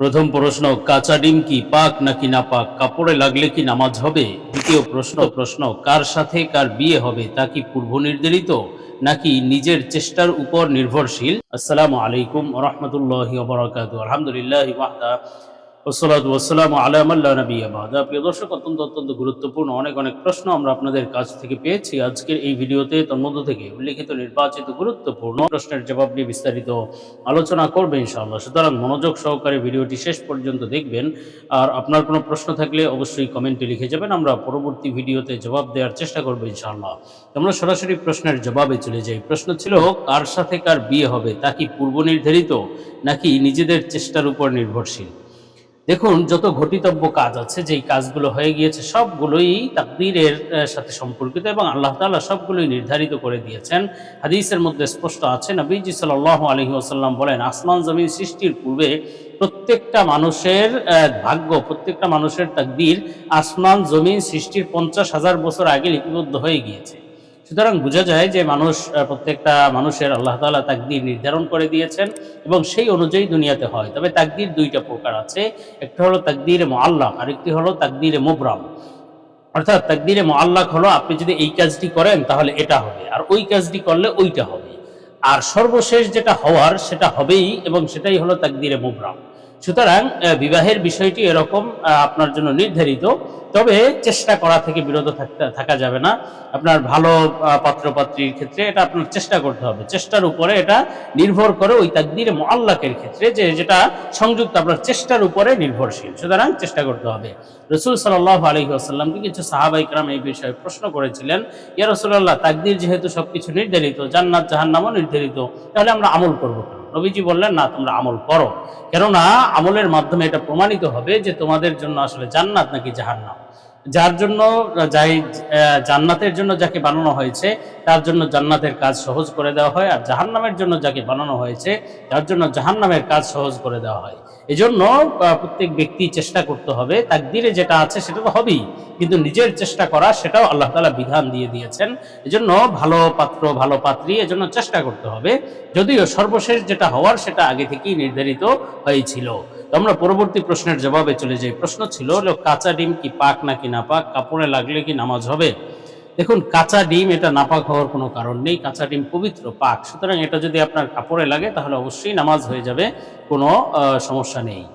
প্রথম প্রশ্ন, কাঁচা ডিম কি পাক নাকি না পাক? কাপড়ে লাগলে কি নামাজ হবে? দ্বিতীয় প্রশ্ন প্রশ্ন, কার সাথে কার বিয়ে হবে তা কি পূর্ব নির্ধারিত নাকি নিজের চেষ্টার উপর নির্ভরশীল? আসসালামু আলাইকুম রহমতুল্লাহ আলহামদুলিল্লাহ ওয়াহদা ওসলাতু ওয়াসসালাম আলামাল্লা নবী আবাদা প্রিয় দর্শক, অত্যন্ত অত্যন্ত গুরুত্বপূর্ণ অনেক অনেক প্রশ্ন আমরা আপনাদের কাছ থেকে পেয়েছি। আজকের এই ভিডিওতে তন্মধ্য থেকে উল্লেখিত নির্বাচিত গুরুত্বপূর্ণ প্রশ্নের জবাব নিয়ে বিস্তারিত আলোচনা করবে ইনশাআল্লাহ। সুতরাং মনোযোগ সহকারে ভিডিওটি শেষ পর্যন্ত দেখবেন। আর আপনার কোনো প্রশ্ন থাকলে অবশ্যই কমেন্টে লিখে যাবেন। আমরা পরবর্তী ভিডিওতে জবাব দেওয়ার চেষ্টা করব ইনশাআল্লাহ। আমরা সরাসরি প্রশ্নের জবাবে চলে যাই। প্রশ্ন ছিল, কার সাথে কার বিয়ে হবে? তা কি পূর্ব নির্ধারিত নাকি নিজেদের চেষ্টার উপর নির্ভরশীল? দেখুন, যত ঘটিতব্য কাজ আছে, যেই কাজগুলো হয়ে গিয়েছে, সবগুলোই তাকদীরের সাথে সম্পর্কিত এবং আল্লাহ তাআলা সবগুলোই নির্ধারিত করে দিয়েছেন। হাদিসের মধ্যে স্পষ্ট আছে, নবীজি সাল্লাল্লাহু আলাইহি ওয়াসাল্লাম বলেন, আসমান জমিন সৃষ্টির পূর্বে প্রত্যেকটা মানুষের ভাগ্য, প্রত্যেকটা মানুষের তাকদীর আসমান জমিন সৃষ্টির পঞ্চাশ হাজার বছর আগে লিপিবদ্ধ হয়ে গিয়েছে। সুতরাং বোঝা যায় যে মানুষ প্রত্যেকটা মানুষের আল্লাহ তাআলা তাকদির নির্ধারণ করে দিয়েছেন এবং সেই অনুযায়ী দুনিয়াতে হয়। তবে তাকদীর দুইটা প্রকার আছে। একটা হলো তাকদীরে মোয়াল্লাক আরেকটি হলো তাকদীরে মোবরাম। অর্থাৎ তাকদীরে মোয়াল্লাক হলো আপনি যদি এই কাজটি করেন তাহলে এটা হবে, আর ওই কাজটি করলে ওইটা হবে। আর সর্বশেষ যেটা হওয়ার সেটা হবেই এবং সেটাই হলো তাকদীরে মুবরাম। সুতরাং বিবাহের বিষয়টি এরকম আপনার জন্য নির্ধারিত। তবে চেষ্টা করা থেকে বিরত থাকা যাবে না। আপনার ভালো পাত্রপাত্রীর ক্ষেত্রে এটা আপনার চেষ্টা করতে হবে। চেষ্টার উপরে এটা নির্ভর করে ওই তাকদির মোয়াল্লাকের ক্ষেত্রে যে, যেটা সংযুক্ত, আপনার চেষ্টার উপরে নির্ভরশীল। সুতরাং চেষ্টা করতে হবে। রসুল সাল্লাহ আলহি আসাল্লামকে কিছু সাহাবাইকরাম এই বিষয়ে প্রশ্ন করেছিলেন, ইয়া রসুল্লাহ তাকদির যেহেতু সবকিছু নির্ধারিত, জান্নাত, জাহান্নামও নির্ধারিত, তাহলে আমরা আমল করব কেন? নবীজি বললেন, না, তোমরা আমল করো। কেননা আমলের মাধ্যমে এটা প্রমাণিত হবে যে তোমাদের জন্য আসলে জান্নাত নাকি জাহান্নাম। যার জন্য যাই জান্নাতের জন্য যাকে বানানো হয়েছে, তার জন্য জান্নাতের কাজ সহজ করে দেওয়া হয় আর জাহান্নামের জন্য যাকে বানানো হয়েছে, তার জন্য জাহান্নামের কাজ সহজ করে দেওয়া হয়। এজন্য প্রত্যেক ব্যক্তি চেষ্টা করতে হবে, তাকদিরে যেটা আছে সেটা তো হবেই, কিন্তু নিজের চেষ্টা করা সেটাও আল্লাহ তালা বিধান দিয়ে দিয়েছেন। এজন্য ভালো পাত্র, ভালো পাত্রী, এজন্য চেষ্টা করতে হবে। যদিও সর্বশেষ যেটা হওয়ার সেটা আগে থেকেই নির্ধারিত হয়েছিল। আমরা পরবর্তী প্রশ্নের জবাবে চলে যাই। প্রশ্ন ছিল কাঁচা ডিম কি পাক নাকি না পাক কাপড়ে লাগলে কি নামাজ হবে? দেখুন, কাঁচা ডিম, এটা নাপাক হওয়ার কোনো কারণ নেই। কাঁচা ডিম পবিত্র, পাক। সুতরাং এটা যদি আপনার কাপড়ে লাগে, তাহলে অবশ্যই নামাজ হয়ে যাবে, কোনো সমস্যা নেই।